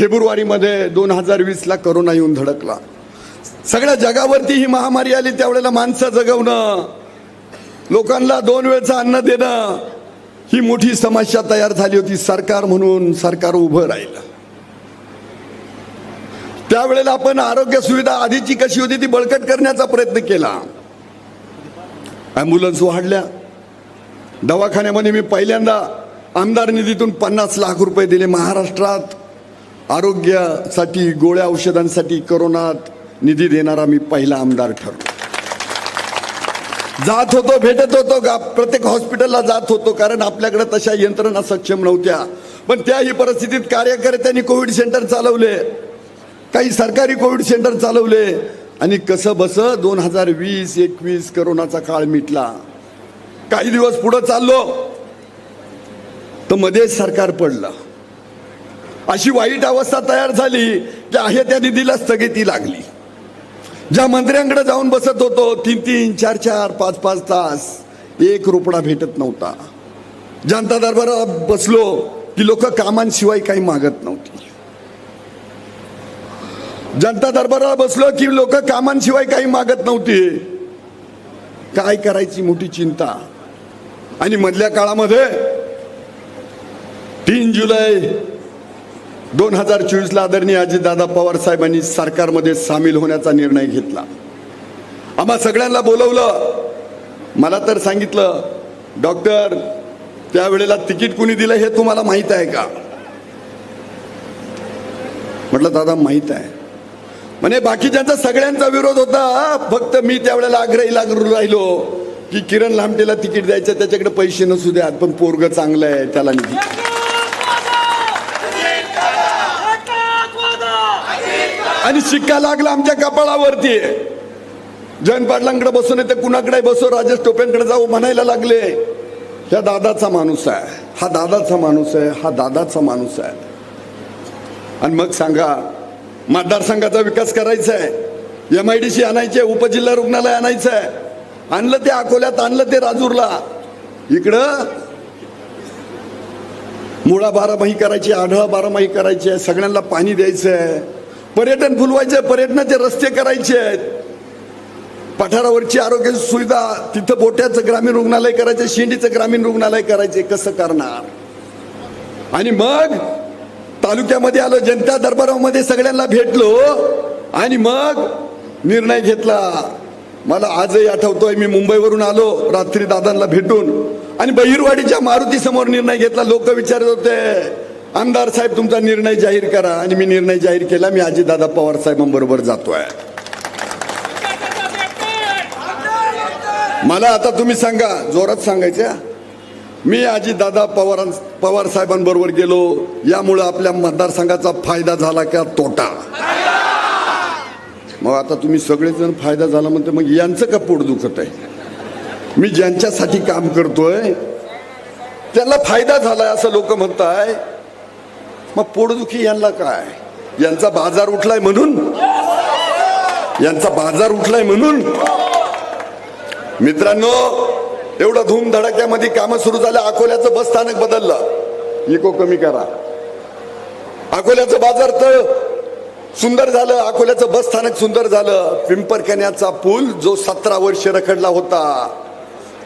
फेब्रुवारीमध्ये दोन हजार वीसला करोना येऊन धडकला. सगळ्या जगावरती ही महामारी आली त्यावेळेला माणसं जगवणं लोकांना दोन वेळचं अन्न देणं ही मोठी समस्या तयार झाली होती सरकार म्हणून सरकार उभं राहिलं. त्यावेळेला आपण आरोग्य सुविधा आधीची कशी होती ती बळकट करण्याचा प्रयत्न केला. ॲम्ब्युलन्स वाढल्या. दवाखान्यामध्ये मी पहिल्यांदा आमदार निधीतून पन्नास लाख रुपये दिले महाराष्ट्रात. आरोग्यासाठी गोळ्या औषधांसाठी करोनात निधी देणारा मी पहिला आमदार ठरलो. जात होतो भेटत होतो का प्रत्येक हॉस्पिटलला जात होतो कारण आपल्याकडे तशा यंत्रणा सक्षम नव्हत्या. पण त्याही परिस्थितीत कार्यकर्त्यांनी कोविड सेंटर चालवले. काही सरकारी कोविड सेंटर चालवले. आणि कसं बसं दोन हजार वीस एकवीस करोनाचा काळ मिटला. काही दिवस पुढं चाललो तर मध्येच सरकार पडलं. अशी वाईट अवस्था तयार झाली की आहे त्या निधीला स्थगिती लागली. ज्या मंत्र्यांकडे जाऊन बसत होतो तीन तीन चार चार पाच पाच तास एक रुपडा भेटत नव्हता. जनता दरबारात बसलो की लोक कामांशिवाय काही मागत नव्हती. जनता दरबाराला बसलो की लोक कामांशिवाय काही मागत नव्हती. काय करायची मोठी चिंता? आणि मधल्या काळामध्ये तीन जुलै दोन हजार चोवीसला आदरणीय अजितदादा पवार साहेबांनी सरकारमध्ये सामील होण्याचा निर्णय घेतला. आम्हा सगळ्यांना बोलवलं. मला तर सांगितलं डॉक्टर त्यावेळेला तिकीट कुणी दिलं हे तुम्हाला माहीत आहे का? म्हटलं दादा माहीत आहे. म्हणे बाकीच्यांचा सगळ्यांचा विरोध होता. फक्त मी त्यावेळेला आग्रही लागू राहिलो की किरण लामटेला तिकीट द्यायचं त्याच्याकडे पैसे नसू द्यात पण पोरग चांगलं आहे त्याला निधी आणि शिक्का लागला आमच्या कपाळावरती. जयंत पाटलांकडे बसून येते कुणाकडे बसो. राजेश टोपेंकडे जाऊ म्हणायला लागले. ह्या दादाचा माणूस आहे. हा दादाचा माणूस आहे. हा दादाचा माणूस आहे. आणि मग सांगा मतदारसंघाचा विकास करायचा आहे. एम आय डी सी आणायचे उपजिल्हा रुग्णालय आणायचं आहे. आणलं ते अकोल्यात आणलं ते राजूरला. इकडं मुळा बारामाही करायची आढळा बारामाही करायची आहे. सगळ्यांना पाणी द्यायचं आहे. पर्यटन फुलवायचे पर्यटनाचे रस्ते करायचे आहेत. पठारावरची आरोग्य सुविधा तिथं बोट्याचं ग्रामीण रुग्णालय करायचं शेंडीचं ग्रामीण रुग्णालय करायचे कसं करणार? आणि मग तालुक्यामध्ये आलो जनता दरबारामध्ये सगळ्यांना भेटलो आणि मग निर्णय घेतला. मला आजही आठवतोय मी मुंबईवरून आलो रात्री दादांना भेटून. आणि बहिरवाडीच्या मारुती समोर निर्णय घेतला लोक विचारत होते आमदार साहेब तुमचा निर्णय जाहीर करा आणि मी निर्णय जाहीर केला. मी अजितदादा पवार साहेबांबरोबर जातोय. मला आता तुम्ही सांगा जोरात सांगायचं मी अजितदादा पवार पवार साहेबांबरोबर गेलो. यामुळे आपल्या मतदारसंघाचा फायदा झाला का? तोटा. मग आता तुम्ही सगळेजण फायदा झाला म्हणते मग यांचं का पोट दुखत आहे? मी ज्यांच्यासाठी काम करतोय त्यांना फायदा झालाय असं लोक म्हणताय. मग पोटदुखी यांना काय? यांचा बाजार उठलाय म्हणून? यांचा बाजार उठलाय म्हणून? मित्रांनो एवढं धूमधडाक्यामध्ये कामं सुरू झालं अकोल्याचं बस स्थानक बदललं. इको कमी करा. अकोल्याचं बाजार तर सुंदर झालं अकोल्याचं बस स्थानक सुंदर झालं. पिंपरकण्याचा पूल जो सतरा वर्ष रखडला होता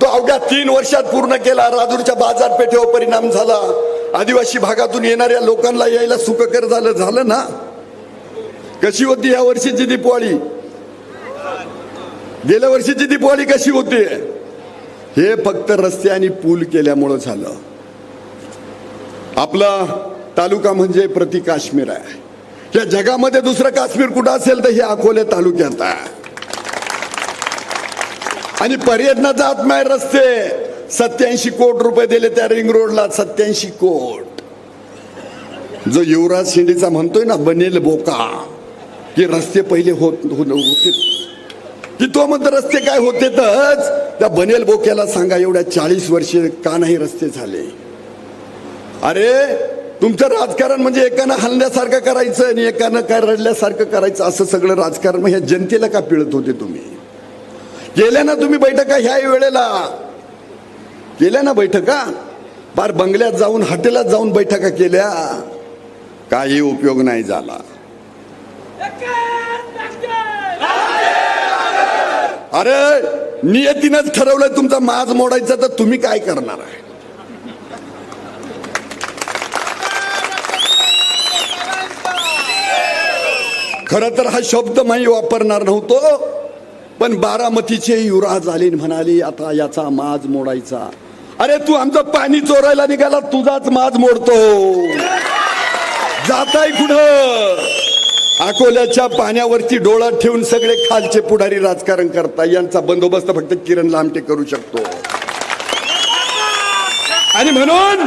तो अवघ्या तीन वर्षात पूर्ण केला. राजूरच्या बाजारपेठेवर परिणाम झाला. आदिवासी भागातून येणाऱ्या लोकांना यायला सुखकर झालं झालं ना? कशी होती या वर्षीची दीपवाळी? गेल्या वर्षीची दीपवाळी कशी होती? हे फक्त रस्ते आणि पूल केल्यामुळं झालं. आपला तालुका म्हणजे प्रति काश्मीर आहे. या जगामध्ये दुसरं काश्मीर कुठं असेल तर हे अकोले तालुक्यात आहे. आणि पर्यटनाचा आत्मा आहे रस्ते. सत्याऐंशी कोट रुपये दिले त्या रिंग रोडला सत्याऐंशी कोट. जो युवराज शिंदेचा म्हणतोय ना बनेल बोका की रस्ते पहिले होत होते की तो म्हणतो रस्ते काय होतेतच. त्या बनेल बोक्याला सांगा एवढ्या चाळीस वर्षे का नाही रस्ते झाले? अरे तुमचं राजकारण म्हणजे एकानं हलण्यासारखं करायचं आणि एकानं काय रडल्यासारखं करायचं असं सगळं राजकारण. मग ह्या जनतेला का पिळत होते तुम्ही? गेल्या ना तुम्ही बैठका ह्या वेळेला. केल्या ना बैठका? बार बंगल्यात जाऊन हॉटेलात जाऊन बैठका केल्या. काही उपयोग नाही झाला. अरे नियतीनंच ठरवलंय तुमचा माज मोडायचा तर तुम्ही काय करणार आहे? खर तर हा शब्द मी वापरणार नव्हतो पण बारामतीचे युवराज आले म्हणाले आता याचा माज मोडायचा. अरे तू आमचं पाणी चोरायला निघाला तुझाच माज मोडतो. जाताय कुठं? अकोल्याच्या पाण्यावरती डोळा ठेवून सगळे खालचे पुढारी राजकारण करता यांचा बंदोबस्त फक्त किरण लामटे करू शकतो. आणि म्हणून?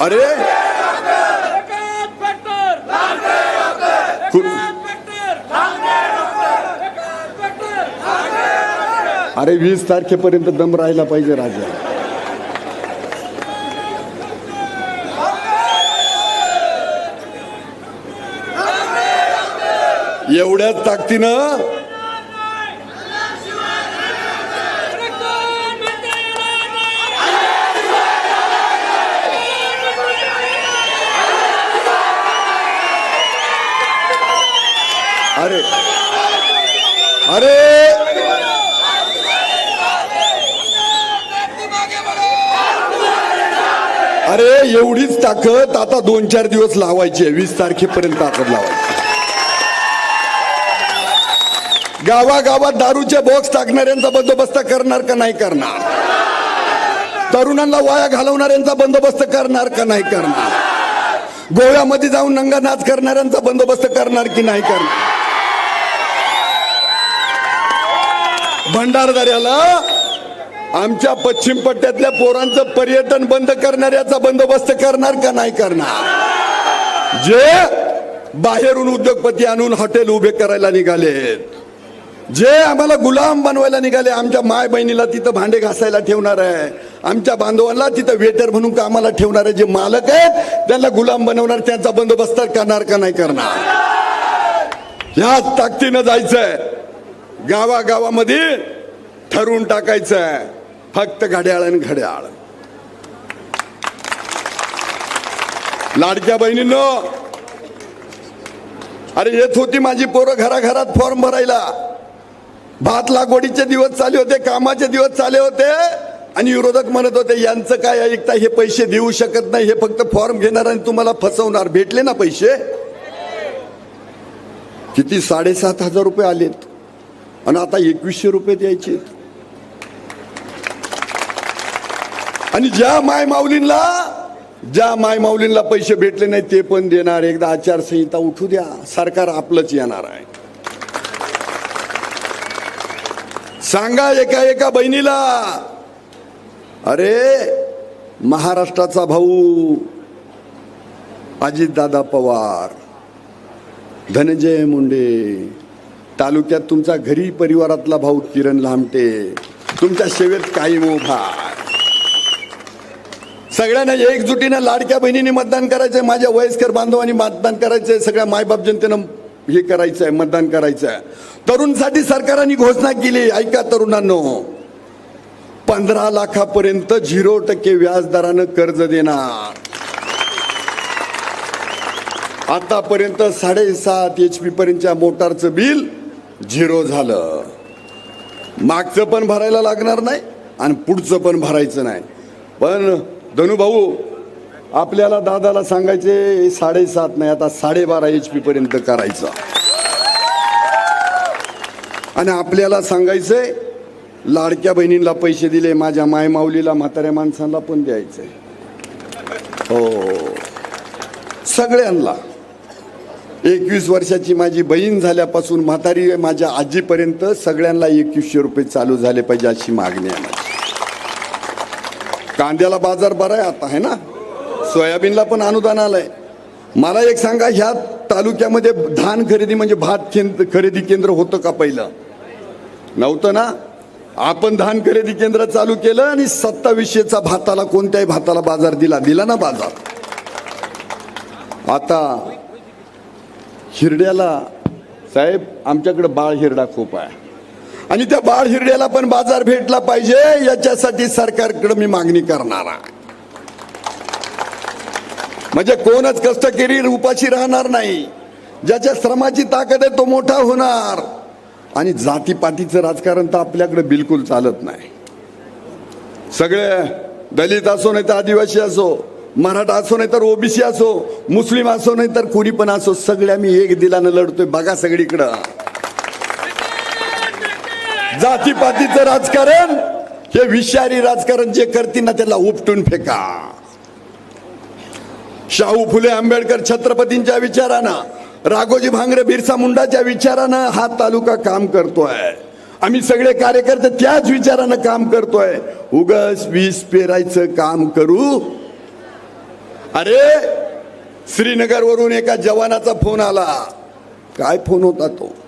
अरे कु- अरे वीस तारखेपर्यंत दम राहिला पाहिजे राजा. एवढ्याच ताकदीनं अरे अरे! अरे एवढीच ताकद आता दोन चार दिवस लावायची आहे. वीस तारखेपर्यंत ताकद लावायची. गावागावात दारूचे बॉक्स टाकणाऱ्यांचा बंदोबस्त करणार का नाही करणार? तरुणांना वाया घालवणाऱ्यांचा बंदोबस्त करणार का नाही करणार? गोव्यामध्ये जाऊन नंगा नाच करणाऱ्यांचा बंदोबस्त करणार की नाही करणार? भंडारदऱ्याला आमच्या पश्चिम पट्ट्यातल्या पोरांचं पर्यटन बंद करणाऱ्याचा बंदोबस्त करणार का नाही करणार? जे बाहेरून उद्योगपती आणून हॉटेल उभे करायला निघालेत जे आम्हाला गुलाम बनवायला निघाले आमच्या माय बहिणीला तिथं भांडे घासायला ठेवणार आहे आमच्या बांधवांना तिथं वेटर म्हणून कामाला ठेवणारे जे मालक आहेत त्यांना गुलाम बनवणार त्यांचा बंदोबस्त करणार का नाही करणार? ह्याच ताकदीनं जायचंय. गावागावामध्ये ठरवून टाकायचंय. फक्त घड्याळ आणि घड्याळ. लाडक्या बहिणींनो अरे येत होती माझी पोरं घराघरात फॉर्म भरायला. भात लागवडीचे दिवस चाले होते कामाचे दिवस चालले होते आणि विरोधक म्हणत होते यांचं काय ऐकता हे पैसे देऊ शकत नाही हे फक्त फॉर्म घेणार आणि तुम्हाला फसवणार. भेटले ना पैसे? किती साडेसात हजार रुपये आलेत. आणि आता एकवीसशे रुपये द्यायचे आणि ज्या माय माऊलींना ज्या माय माऊलींना पैसे भेटले नाही ते पण देणार. एकदा आचारसंहिता उठू द्या. सरकार आपलंच येणार आहे. सांगा एका एका बहिणीला अरे महाराष्ट्राचा भाऊ अजितदादा पवार धनंजय मुंडे तालुक्यात तुमचा घरी परिवारातला भाऊ किरण लामटे तुमच्या सेवेत कायम उभा. सगळ्यांना एकजुटीनं लाडक्या बहिणीने मतदान करायचंय माझ्या वयस्कर बांधवांनी मतदान करायचंय सगळ्या मायबाप जनतेनं हे करायचंय मतदान करायचंय. तरुणसाठी सरकारने घोषणा केली ऐका तरुणांनो. पंधरा लाखापर्यंत झिरो टक्के व्याजदरानं कर्ज देणार. आतापर्यंत साडेसात एच पी पर्यंतच्या मोटारचं बिल झिरो झालं. मागचं पण भरायला लागणार नाही आणि पुढचं पण भरायचं नाही. पण धनुभाऊ आपल्याला दादाला सांगायचे साडेसात नाही आता साडेबारा एच पी पर्यंत करायचं. आणि आपल्याला सांगायचंय लाडक्या बहिणींना पैसे दिले माझ्या मायमाऊलीला म्हाताऱ्या माणसांना पण द्यायचंय हो. सगळ्यांना. एकवीस वर्षाची माझी बहीण झाल्यापासून म्हातारी माझ्या आजीपर्यंत सगळ्यांना एकवीसशे रुपये चालू झाले पाहिजे अशी मागणी आहे. कांद्याला बाजार बरा आहे आता आहे ना? सोयाबीनला पण अनुदान आलंय. मला एक सांगा ह्या तालुक्यामध्ये धान खरेदी म्हणजे भात केंद्र खरेदी केंद्र होतं का पहिलं? नव्हतं ना? आपण धान खरेदी केंद्र चालू केलं आणि सत्तावीसशेचा भाताला कोणत्याही भाताला बाजार दिला. दिला ना बाजार? आता हिरड्याला साहेब आमच्याकडे बाळ हिरडा खूप आहे. आणि त्या बाळ हिरड्याला पण बाजार भेटला पाहिजे याच्यासाठी सरकारकडे मी मागणी करणार आहे. म्हणजे कोणच कष्टकरी उपाशी राहणार नाही. ज्याच्या श्रमाची ताकद आहे तो मोठा होणार. आणि जातीपातीचं राजकारण तर आपल्याकडे बिलकुल चालत नाही. सगळे दलित असो नाही तर आदिवासी असो मराठा असो नाही तर ओबीसी असो मुस्लिम असो नाही तर कोणी पण असो सगळे आम्ही एक दिलानं लढतोय. बघा सगळीकडं. जातीपातीचं राजकारण हे विषारी राजकारण जे करतील ना त्याला उपटून फेका. शाहू फुले आंबेडकर छत्रपतींच्या विचारानं राघोजी भांगरे बिरसा मुंडाच्या विचारानं हा तालुका काम करतोय. आम्ही सगळे कार्यकर्ते त्याच विचारानं काम करतोय. उगस वीस पेरायचं काम करू. अरे श्रीनगरवरून एका जवानाचा फोन आला. काय फोन होता तो?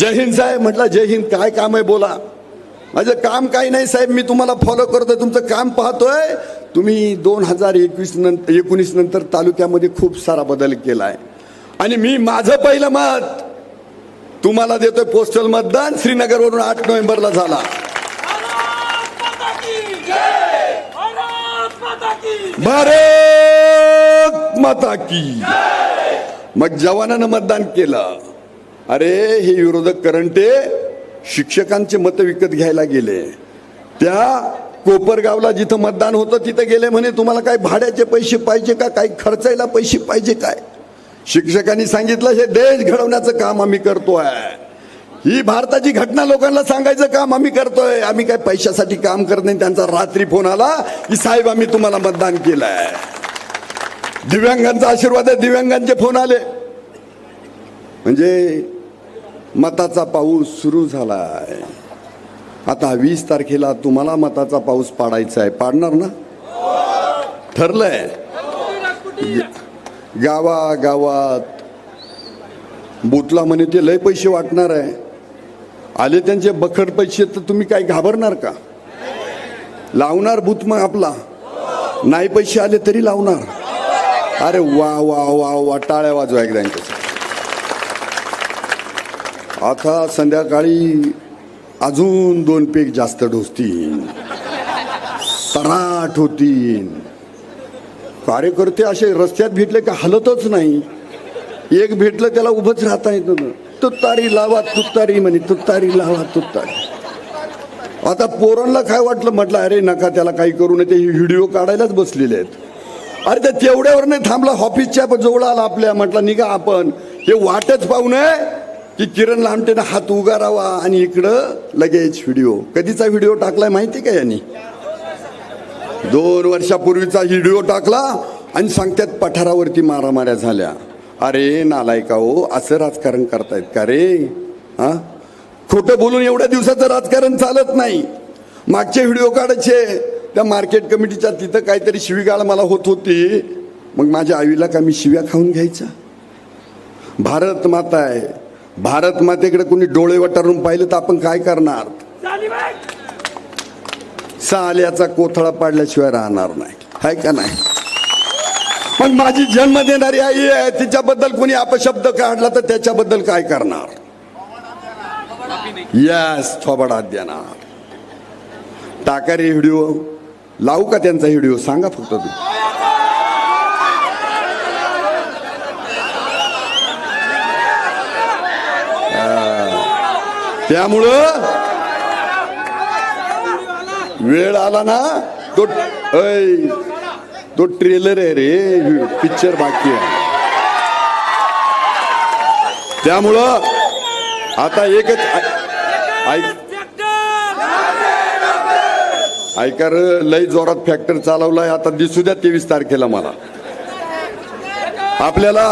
जय हिंद साहेब म्हटलं जय हिंद काय काम आहे बोला. माझं काम काही नाही साहेब मी तुम्हाला फॉलो करतोय तुमचं काम पाहतोय. तुम्ही दोन हजार एकवीस नंतर एकोणीस नंतर तालुक्यामध्ये खूप सारा बदल केला आहे आणि मी माझं पहिलं मत तुम्हाला देतोय पोस्टल मतदान श्रीनगरवरून आठ नोव्हेंबरला झाला. भारत माता की मग जवानानं मतदान केलं. अरे हे विरोधक करंटे शिक्षकांचे मत विकत घ्यायला गेले. त्या कोपरगावला जिथं मतदान होतं तिथं गेले म्हणे तुम्हाला काय भाड्याचे पैसे पाहिजे का? काही खर्चायला पैसे पाहिजे काय? शिक्षकांनी सांगितलं हे देश घडवण्याचं काम आम्ही करतोय. ही भारताची घटना लोकांना सांगायचं काम आम्ही करतोय. आम्ही काय पैशासाठी काम करत नाही. त्यांचा रात्री फोन आला की साहेब आम्ही तुम्हाला मतदान केलंय. दिव्यांगांचा आशीर्वाद आहे दिव्यांगांचे फोन आले. म्हणजे मताचा पाऊस सुरू झाला आहे आता वीस तारखेला तुम्हाला मताचा पाऊस पाडायचा आहे. पाडणार ना? ठरलंय. गावा गावात बुटला म्हणे ते लय पैसे वाटणार आहे. आले त्यांचे बखड पैसे तर तुम्ही काय घाबरणार का? लावणार भूत मग आपला. नाही पैसे आले तरी लावणार. अरे वा वा वा वा टाळ्या वाजवा एकदा यांच्यासाठी. आता संध्याकाळी अजून दोन पेक जास्त डोसतील. तराट होतील. कार्यकर्ते असे रस्त्यात भेटले का हलतच नाही. एक भेटलं त्याला उभंच राहता येत नव्हतं तुतारी लावा तुत्तारी म्हणे तुत्तारी लावा तुत्तारी आता पोरांना काय वाटलं? म्हटलं अरे नका त्याला काही करू नये. ते व्हिडिओ काढायलाच बसलेले आहेत. अरे ते तेवढ्यावर नाही थांबला ऑफिसच्या जवळ आला आपल्या. म्हटलं निघा आपण. हे वाटच पाहू नये. की किरण लामटेनं हात उगारावा आणि इकडं लगेच व्हिडिओ कधीचा व्हिडिओ टाकलाय माहिती का यांनी? दोन वर्षापूर्वीचा व्हिडिओ टाकला आणि सांगतात पठारावरती मारामाऱ्या झाल्या. अरे नालायका हो असं राजकारण करतायत का रे? हा? खोटं बोलून एवढ्या दिवसाचं राजकारण चालत नाही. मागचे व्हिडिओ काढायचे. त्या मार्केट कमिटीच्या तिथं काहीतरी शिवीगाळ मला होत होती. मग माझ्या आईला का मी शिव्या खाऊन घ्यायचा? भारत माता आहे. भारत मातेकडे कोणी डोळे वटारून पाहिलं तर आपण काय करणार? साल्याचा कोथळा पाडल्याशिवाय राहणार नाही. हाय का नाही? पण माझी जन्म देणारी आई आहे तिच्याबद्दल कोणी अपशब्द काढला तर त्याच्याबद्दल काय करणार? यस थोबडात देणार. टाका रे व्हिडिओ. लावू का त्यांचा व्हिडिओ? सांगा फक्त तू त्यामुळं वेळ आला ना तो ऐ, तो ट्रेलर आहे रे पिक्चर बाकी आहे. त्यामुळं आता एकच ऐकार ऐका लय जोरात फॅक्टर चालवलाय आता दिसू द्या तेवीस तारखेला मला. आपल्याला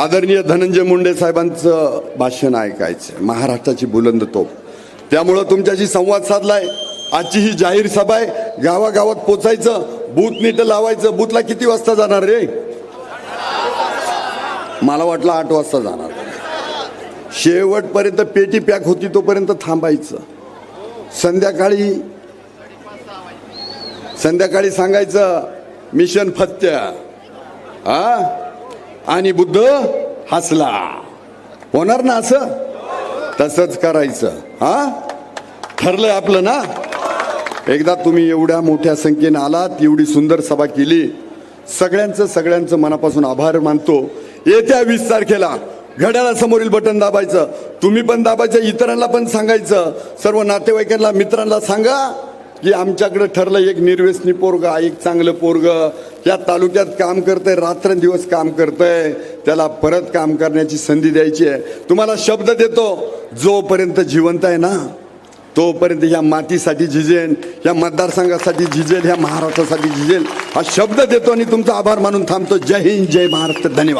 आदरणीय धनंजय मुंडे साहेबांचं भाषण ऐकायचं महाराष्ट्राची बुलंद तोप त्यामुळं तुमच्याशी संवाद साधलाय. आजची ही जाहीर सभा आहे. गावागावात पोचायचं बूथ नीट लावायचं. बूथला किती वाजता जाणार रे? मला वाटलं आठ वाजता जाणार. शेवटपर्यंत पेटी पॅक होती तोपर्यंत थांबायचं. संध्याकाळी संध्याकाळी सांगायचं मिशन फत्या. हा आणि बुद्ध हसला. होणार ना असं? तसंच करायचं. हा? ठरलंय आपलं ना? एकदा तुम्ही एवढ्या मोठ्या संख्येने आलात एवढी सुंदर सभा केली. सगळ्यांचं सगळ्यांचं मनापासून आभार मानतो. येत्या वीस तारखेला घड्याळासमोरील बटन दाबायचं. तुम्ही पण दाबायचं इतरांना पण सांगायचं. सर्व नातेवाईकांना मित्रांना सांगा. की आमच्याकडं ठरलं एक निर्व्यसनी पोरग एक चांगलं पोरग. या तालुक्यात काम करतंय रात्रंदिवस काम करतंय. त्याला परत काम करण्याची संधी द्यायची आहे. तुम्हाला शब्द देतो जोपर्यंत जिवंत आहे ना तोपर्यंत ह्या मातीसाठी झिजेल या मतदारसंघासाठी झिजेल ह्या महाराष्ट्रासाठी झिजेल हा शब्द देतो आणि तुमचा आभार मानून थांबतो. जय हिंद जय महाराष्ट्र धन्यवाद.